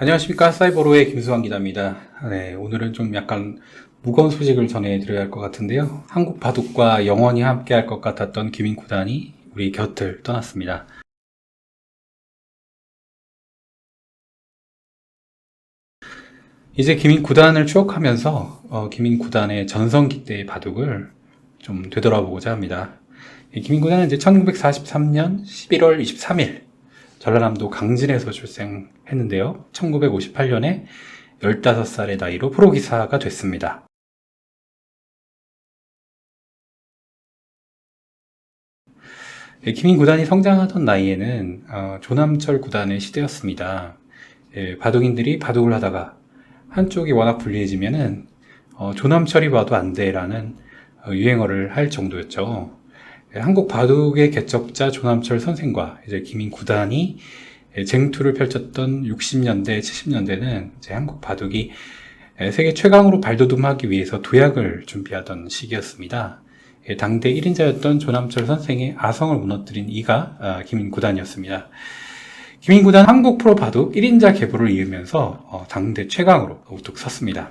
안녕하십니까 사이버로의 김수환 기자입니다. 네, 오늘은 좀 약간 무거운 소식을 전해드려야 할 것 같은데요. 한국 바둑과 영원히 함께 할 것 같았던 김인 구단이 우리 곁을 떠났습니다. 이제 김인 구단을 추억하면서 어, 김인 구단의 전성기 때의 바둑을 좀 되돌아보고자 합니다. 이 김인 구단은 이제 1943년 11월 23일 전라남도 강진에서 출생했는데요. 1958년에 15살의 나이로 프로기사가 됐습니다. 예, 김인 구단이 성장하던 나이에는 어, 조남철 구단의 시대였습니다. 예, 바둑인들이 바둑을 하다가 한쪽이 워낙 불리해지면은 어, 조남철이 봐도 안 돼라는 어, 유행어를 할 정도였죠. 예, 한국 바둑의 개척자 조남철 선생과 이제 김인 구단이 예, 쟁투를 펼쳤던 60년대, 70년대는 이제 한국 바둑이 예, 세계 최강으로 발돋움하기 위해서 도약을 준비하던 시기였습니다. 예, 당대 1인자였던 조남철 선생의 아성을 무너뜨린 이가 아, 김인 구단이었습니다. 김인 구단 한국 프로 바둑 1인자 계보를 이으면서 어, 당대 최강으로 우뚝 섰습니다.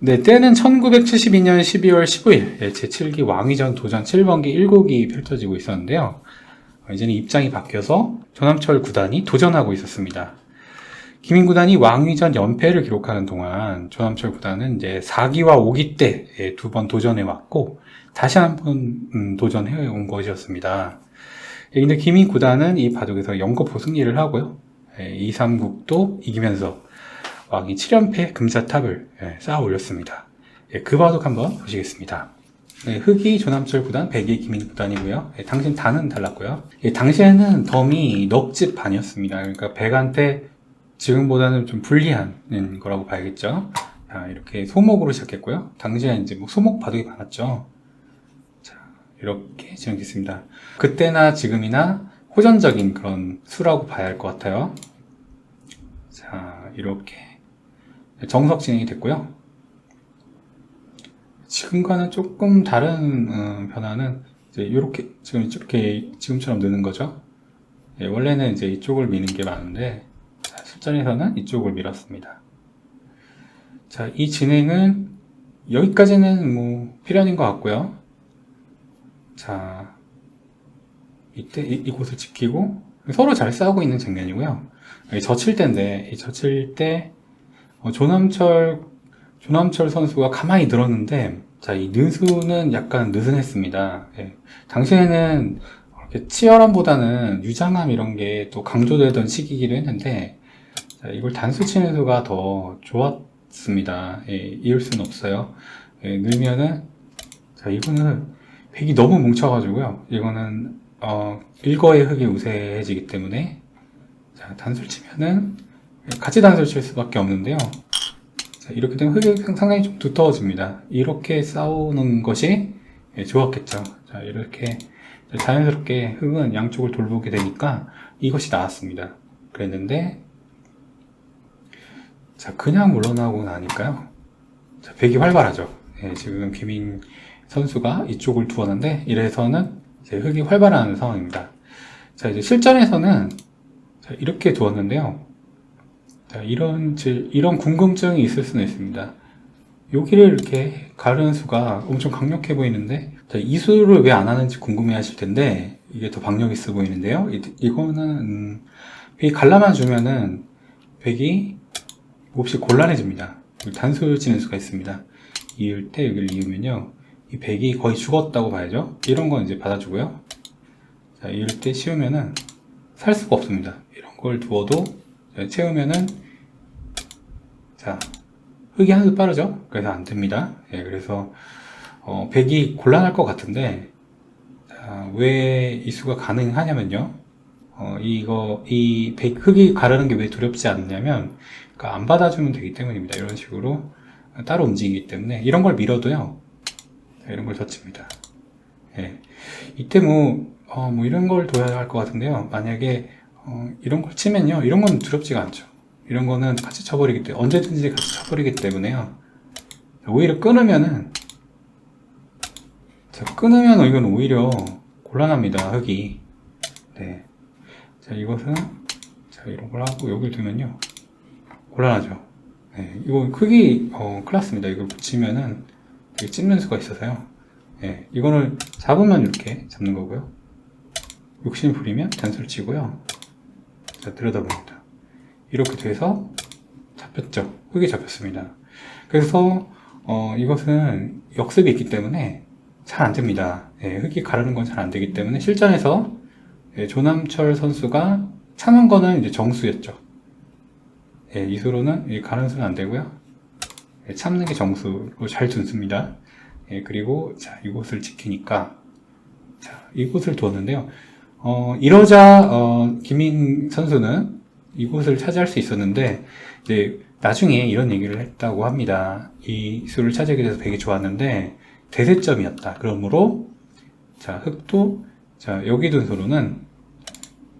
네, 때는 1972년 12월 15일 제7기 왕위전 도전 7번기 1국이 펼쳐지고 있었는데요. 어, 이제는 입장이 바뀌어서 조남철 구단이 도전하고 있었습니다. 김인 구단이 왕위전 연패를 기록하는 동안 조남철 구단은 이제 4기와 5기 때 두 번 도전해 왔고 다시 한번 음, 도전해 온 것이었습니다. 예, 근데 김인 구단은 이 바둑에서 연거푸 승리를 하고요. 2, 3국도 이기면서 왕이 7연패 금자탑을 예, 쌓아 올렸습니다. 예, 그 바둑 한번 보시겠습니다. 네, 흑이 조남철 구단, 백이 김인 구단이고요. 예, 당신 단은 달랐고요. 예, 당시에는 덤이 넉집 반이었습니다. 그러니까 백한테 지금보다는 좀 불리한 거라고 봐야겠죠. 자, 이렇게 소목으로 시작했고요. 당시에 이제 뭐 소목 바둑이 많았죠. 자, 이렇게 진행됐습니다. 그때나 지금이나 호전적인 그런 수라고 봐야 할 것 같아요. 자, 이렇게 정석 진행이 됐고요. 지금과는 조금 다른 어, 변화는 이제 이렇게 지금 이렇게 지금처럼 느는 거죠. 예, 원래는 이제 이쪽을 미는 게 많은데 자, 실전에서는 이쪽을 밀었습니다. 자, 이 진행은 여기까지는 뭐 필연인 것 같고요. 자, 이때 이, 이곳을 지키고 서로 잘 싸우고 있는 장면이고요. 젖힐 때인데 이 젖힐 때 어, 조남철 조남철 선수가 가만히 들었는데 자, 이 느수는 약간 느슨했습니다. 예. 당시에는 이렇게 치열함보다는 유장함 이런 게 또 강조되던 시기이기도 했는데 자, 이걸 단수 치는 수가 더 좋았습니다. 예, 이을 수는 없어요. 예, 넣으면은 자 이거는 백이 너무 뭉쳐가지고요. 이거는 어, 일거의 흙이 우세해지기 때문에 자 단수를 치면은 같이 단수를 칠 수밖에 없는데요. 자, 이렇게 되면 흙이 상당히 좀 두터워집니다. 이렇게 싸우는 것이 예, 좋았겠죠. 자, 이렇게 자연스럽게 흙은 양쪽을 돌보게 되니까 이것이 나왔습니다. 그랬는데, 자, 그냥 물러나고 나니까요. 자, 백이 활발하죠. 예, 지금 김인 선수가 이쪽을 두었는데, 이래서는 이제 흙이 활발한 상황입니다. 자, 이제 실전에서는 자, 이렇게 두었는데요. 자, 이런, 이런 궁금증이 있을 수는 있습니다. 여기를 이렇게 가르는 수가 엄청 강력해 보이는데, 자, 이 수를 왜 안 하는지 궁금해 하실 텐데, 이게 더 박력 있어 보이는데요. 이, 거는 음, 백이 갈라만 주면은, 백이 몹시 곤란해집니다. 단수 치는 수가 있습니다. 이을 때 여기를 이으면요. 이 백이 거의 죽었다고 봐야죠. 이런 건 이제 받아주고요. 자, 이을 때 씌우면은 살 수가 없습니다. 이런 걸 두어도 채우면은 자 흙이 하나도 빠르죠. 그래서 안 됩니다. 예, 그래서 어, 백이 곤란할 것 같은데 왜이 수가 가능하냐면요. 어, 이거 이 백, 흙이 가르는 게 왜 두렵지 않냐면 그러니까 안 받아주면 되기 때문입니다. 이런 식으로 따로 움직이기 때문에 이런 걸 밀어도요. 이런 걸 젖힙니다. 예. 이때 뭐, 어, 뭐 이런 걸 둬야 할 것 같은데요. 만약에 어, 이런 걸 치면요. 이런 건 두렵지가 않죠. 이런 거는 같이 쳐버리기 때문에 언제든지 같이 쳐버리기 때문에요. 오히려 끊으면은 자, 끊으면 이건 오히려 곤란합니다. 흙이 네. 자, 이것은, 자, 이런 걸 하고, 여기를 두면요. 곤란하죠. 네. 이거 크기, 어, 큰일 났습니다. 이걸 붙이면은, 이게 찝는 수가 있어서요. 네. 이거를 잡으면 이렇게 잡는 거고요. 욕심 부리면 단수를 치고요. 자, 들여다봅니다. 이렇게 돼서 잡혔죠. 흙이 잡혔습니다. 그래서, 어, 이것은 역습이 있기 때문에 잘 안 됩니다. 예, 흙이 가르는 건 잘 안 되기 때문에 실전에서 예, 조남철 선수가 참은 거는 이제 정수였죠. 예, 이수로는 이 가는 수는 안 되고요. 예, 참는 게 정수로 잘 둔습니다. 예, 그리고 자 이곳을 지키니까 자 이곳을 두었는데요. 어, 이러자 어, 김인 선수는 이곳을 차지할 수 있었는데 이제 나중에 이런 얘기를 했다고 합니다. 이 수를 차지하게 돼서 되게 좋았는데 대세점이었다. 그러므로 자 흑도 자 여기 둔 수로는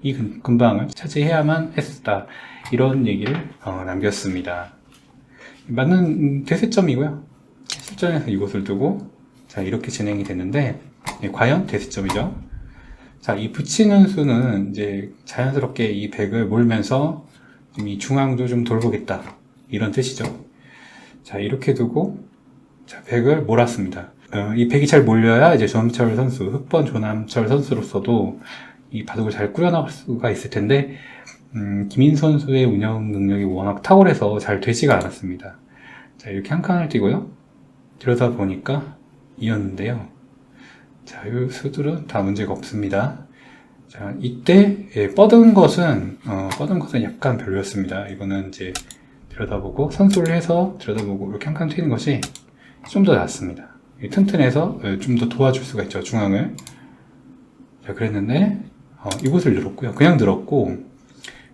이 근- 근방을 차지해야만 했다. 이런 얘기를 어, 남겼습니다. 맞는 음, 대세점이고요. 실전에서 이곳을 두고 자 이렇게 진행이 됐는데 예, 과연 대세점이죠. 자, 이 붙이는 수는 이제 자연스럽게 이 백을 몰면서 좀이 중앙도 좀 돌보겠다. 이런 뜻이죠. 자, 이렇게 두고, 자, 백을 몰았습니다. 어, 이 백이 잘 몰려야 이제 조남철 선수, 흑번 조남철 선수로서도 이 바둑을 잘 꾸려나갈 수가 있을 텐데, 음, 김인 선수의 운영 능력이 워낙 탁월해서 잘 되지가 않았습니다. 자, 이렇게 한 칸을 띄고요. 들여다 보니까 이었는데요. 자, 이 수들은 다 문제가 없습니다. 자, 이때 예, 뻗은 것은 어, 뻗은 것은 약간 별로였습니다. 이거는 이제 들여다보고 선수를 해서 들여다보고 이렇게 한 칸 튀는 것이 좀 더 낫습니다. 이 튼튼해서 예, 좀더 도와줄 수가 있죠 중앙을. 자, 그랬는데 어, 이곳을 늘었고요. 그냥 늘었고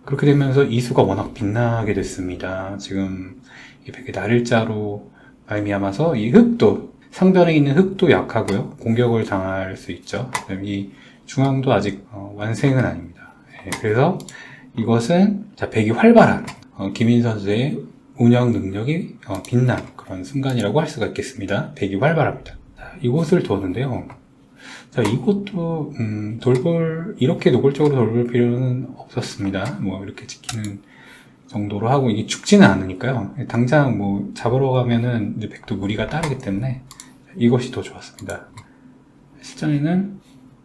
그렇게 되면서 이수가 워낙 빛나게 됐습니다. 지금 이 백의 날일자로 말미암아서 이 흙도 상변에 있는 흙도 약하고요. 공격을 당할 수 있죠. 이 중앙도 아직 어, 완생은 아닙니다. 예, 그래서 이것은 자 백이 활발한 어, 김인 선수의 운영 능력이 어, 빛난 그런 순간이라고 할 수가 있겠습니다. 백이 활발합니다. 자, 이곳을 두었는데요. 자, 이곳도 음, 돌볼 이렇게 노골적으로 돌볼 필요는 없었습니다. 뭐 이렇게 지키는 정도로 하고 이게 죽지는 않으니까요. 당장 뭐 잡으러 가면은 이제 백도 무리가 따르기 때문에 이것이 더 좋았습니다. 실전에는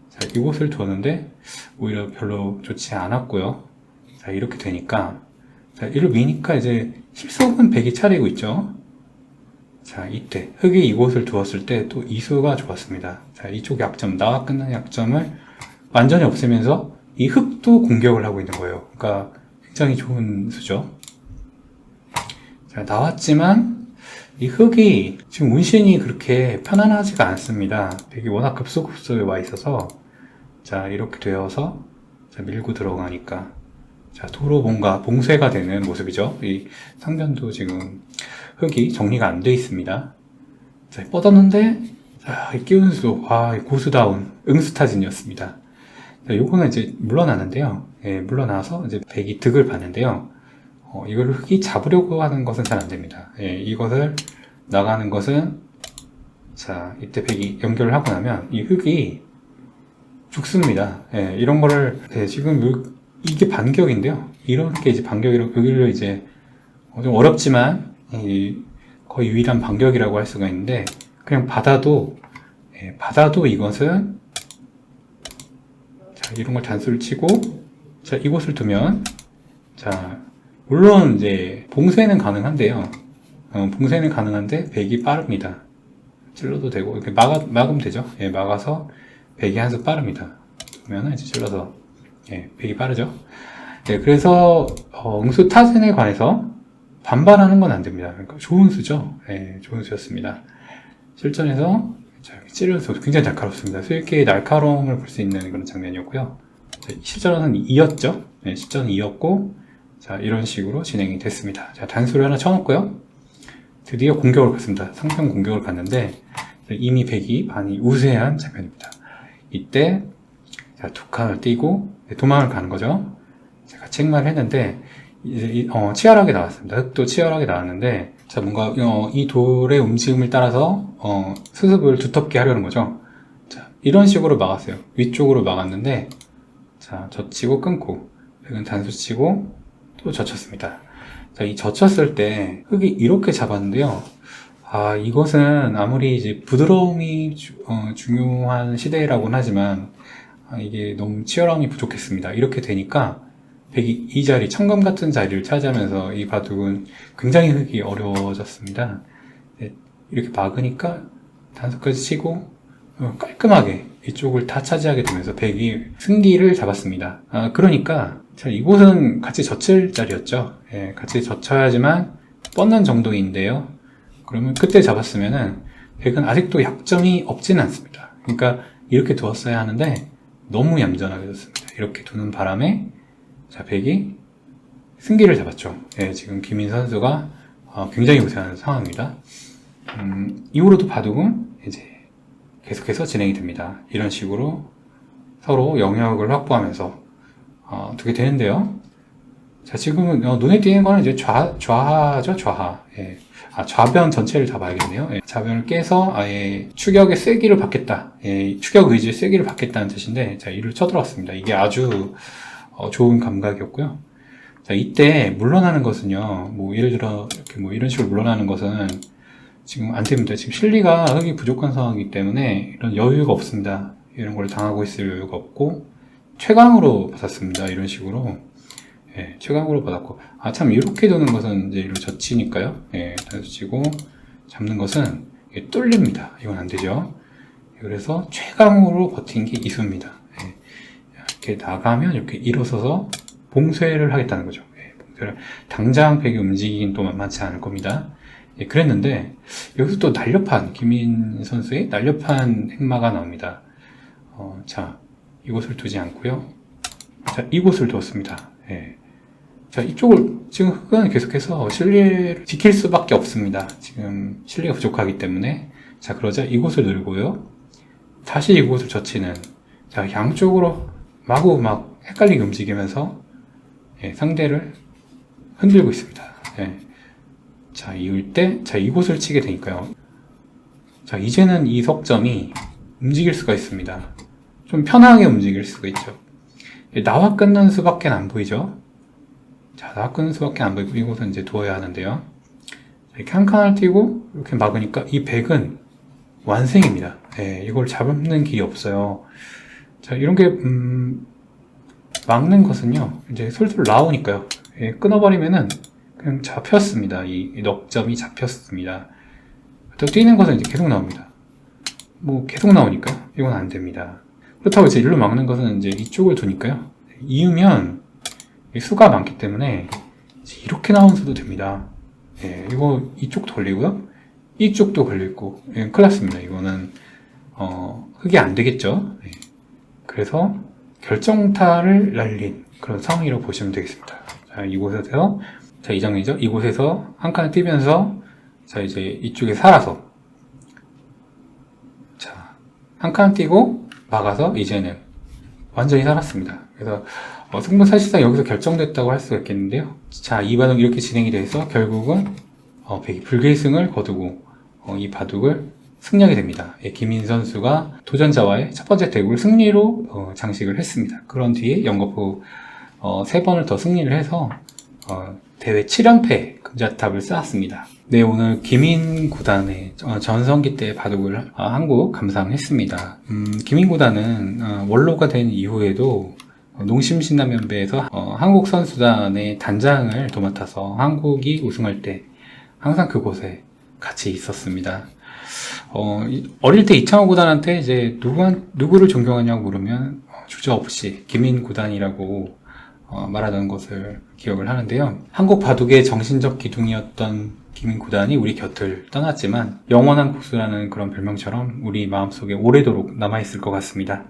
자, 이곳을 두었는데 오히려 별로 좋지 않았고요. 자, 이렇게 되니까 자, 이를 미니까 이제 실속은 백이 차리고 있죠. 자, 이때 흙이 이곳을 두었을 때 또 이수가 좋았습니다. 자, 이쪽 약점, 나와 끝난 약점을 완전히 없애면서 이 흙도 공격을 하고 있는 거예요. 그러니까 굉장히 좋은 수죠. 자, 나왔지만 이 흙이 지금 운신이 그렇게 편안하지가 않습니다. 백이 워낙 급속급속에 와 있어서 자 이렇게 되어서 자, 밀고 들어가니까 자 도로 뭔가 봉쇄가 되는 모습이죠. 이 상변도 지금 흙이 정리가 안 돼 있습니다. 자 뻗었는데 자, 이 끼운 수, 와, 이 고수다운 응스타진이었습니다. 자, 요거는 이제 물러나는데요. 예, 물러나서 이제 백이 득을 봤는데요. 어, 이걸 흙이 잡으려고 하는 것은 잘 안 됩니다. 예, 이것을 나가는 것은 자 이때 백이 연결을 하고 나면 이 흙이 죽습니다. 예, 이런 거를 예, 지금 요- 이게 반격인데요. 이렇게 이제 반격이라고 여기를 이제 어, 좀 어렵지만 이 거의 유일한 반격이라고 할 수가 있는데 그냥 받아도 예, 받아도 이것은 자 이런 걸 단수를 치고 자 이곳을 두면 자 물론 이제 봉쇄는 가능한데요. 어, 봉쇄는 가능한데 백이 빠릅니다. 찔러도 되고 이렇게 막아 막으면 되죠. 예, 막아서 백이 한수 빠릅니다. 그러면 이제 찔러서 예, 백이 빠르죠. 네, 그래서 어, 응수 타진에 관해서 반발하는 건 안 됩니다. 그러니까 좋은 수죠. 예, 좋은 수였습니다. 실전에서 찌르면서 굉장히 날카롭습니다. 수익계의 날카로움을 볼 수 있는 그런 장면이었고요. 자, 실전은 2였죠. 네, 실전은 2였고 자, 이런 식으로 진행이 됐습니다. 자, 단수를 하나 쳐놓고요. 드디어 공격을 갔습니다. 상편 공격을 갔는데 이미 백이 많이 우세한 장면입니다. 이때 자, 두 칸을 띄고 도망을 가는 거죠. 제가 책말을 했는데 이제 이- 어, 치열하게 나왔습니다. 흙도 치열하게 나왔는데 자 뭔가 어, 이 돌의 움직임을 따라서 어, 수습을 두텁게 하려는 거죠. 자 이런 식으로 막았어요. 위쪽으로 막았는데 자, 젖히고 끊고, 백은 단수 치고, 또 젖혔습니다. 자, 이 젖혔을 때 흙이 이렇게 잡았는데요. 아, 이것은 아무리 이제 부드러움이 주- 어, 중요한 시대라고는 하지만, 아, 이게 너무 치열함이 부족했습니다. 이렇게 되니까, 백이 이 자리, 청금 같은 자리를 차지하면서 이 바둑은 굉장히 흙이 어려워졌습니다. 네, 이렇게 막으니까 단수까지 치고 어, 깔끔하게 이쪽을 다 차지하게 되면서 백이 승기를 잡았습니다. 아, 그러니까 자, 이곳은 같이 젖힐 자리였죠. 예, 같이 젖혀야지만 뻗는 정도인데요. 그러면 그때 잡았으면은 백은 아직도 약점이 없지는 않습니다. 그러니까 이렇게 두었어야 하는데 너무 얌전하게 뒀습니다. 이렇게 두는 바람에 자 백이 승기를 잡았죠. 예, 지금 김인 선수가 어, 굉장히 고생하는 상황입니다. 음, 이후로도 바둑은 이제 계속해서 진행이 됩니다. 이런 식으로 서로 영역을 확보하면서 어, 두게 되는데요. 자, 지금은 어, 눈에 띄는 거는 이제 좌, 좌하죠, 좌하. 예. 아, 좌변 전체를 다 봐야겠네요. 예. 좌변을 깨서 아예 추격의 세기를 받겠다. 예, 추격 의지의 세기를 받겠다는 뜻인데, 자, 이를 쳐들어왔습니다. 이게 아주 어, 좋은 감각이었고요. 자, 이때 물러나는 것은요, 뭐, 예를 들어, 이렇게 뭐, 이런 식으로 물러나는 것은 지금 안 됩니다. 지금 실리가 흙이 부족한 상황이기 때문에 이런 여유가 없습니다. 이런 걸 당하고 있을 여유가 없고, 최강으로 받았습니다. 이런 식으로. 예, 최강으로 받았고. 아, 참, 이렇게 도는 것은 이제 이로 젖히니까요. 예, 치고, 잡는 것은 이게 뚫립니다. 이건 안 되죠. 그래서 최강으로 버틴 게 이수입니다. 예, 이렇게 나가면 이렇게 일어서서 봉쇄를 하겠다는 거죠. 예, 봉쇄를. 당장 백이 움직이긴 또 만만치 않을 겁니다. 예, 그랬는데, 여기서 또 날렵한, 김인 선수의 날렵한 행마가 나옵니다. 어, 자, 이곳을 두지 않고요. 자, 이곳을 두었습니다. 예. 자, 이쪽을, 지금 흑은 계속해서 실리를 지킬 수밖에 없습니다. 지금 실리가 부족하기 때문에. 자, 그러자 이곳을 누르고요. 다시 이곳을 젖히는. 자, 양쪽으로 마구 막 헷갈리게 움직이면서 예, 상대를 흔들고 있습니다. 예. 자, 이을 때, 자, 이곳을 치게 되니까요. 자, 이제는 이 석점이 움직일 수가 있습니다. 좀 편하게 움직일 수가 있죠. 예, 나와 끝난 수밖에 안 보이죠? 자, 나와 끝난 수밖에 안 보이고, 이곳은 이제 두어야 하는데요. 자, 이렇게 한 칸을 띄고, 이렇게 막으니까 이 백은 완승입니다. 예, 이걸 잡는 길이 없어요. 자, 이런 게, 음, 막는 것은요, 이제 솔솔 나오니까요. 예, 끊어버리면은 그냥 잡혔습니다. 이, 이 넉점이 잡혔습니다. 또 뛰는 것은 이제 계속 나옵니다. 뭐 계속 나오니까요. 이건 안 됩니다. 그렇다고 이제 일로 막는 것은 이제 이쪽을 두니까요. 이으면 이 수가 많기 때문에 이렇게 나온 수도 됩니다. 예, 이거 이쪽도 걸리고요. 이쪽도 걸려있고, 예, 큰일 났습니다. 이거는, 어, 흙이 안 되겠죠. 예. 그래서 결정타를 날린 그런 상황이라고 보시면 되겠습니다. 자, 이곳에서, 자, 이 장면이죠. 이곳에서 한 칸을 뛰면서, 자, 이제 이쪽에 살아서, 자, 한 칸 뛰고 막아서 이제는 완전히 살았습니다. 그래서 어, 승부 사실상 여기서 결정됐다고 할 수가 있겠는데요. 자, 이 바둑 이렇게 진행이 돼서 결국은 어, 불계승을 거두고 어, 이 바둑을 승리하게 됩니다. 예, 김인 선수가 도전자와의 첫 번째 대국을 승리로 어, 장식을 했습니다. 그런 뒤에 연거푸 어, 세 번을 더 승리를 해서 어, 대회 7연패 금자탑을 쌓았습니다. 네, 오늘 김인 구단의 어, 전성기 때 바둑을 어, 한국 감상했습니다. 음, 김인 구단은 어, 원로가 된 이후에도 어, 농심신라면배에서 어, 한국 선수단의 단장을 도맡아서 한국이 우승할 때 항상 그곳에 같이 있었습니다. 어, 이- 어릴 때 이창호 구단한테 이제 누구, 누구를 존경하냐고 물으면 어, 주저 없이 김인 구단이라고 어, 말하던 것을 기억을 하는데요. 한국 바둑의 정신적 기둥이었던 김인 구단이 우리 곁을 떠났지만 영원한 국수라는 그런 별명처럼 우리 마음속에 오래도록 남아있을 것 같습니다.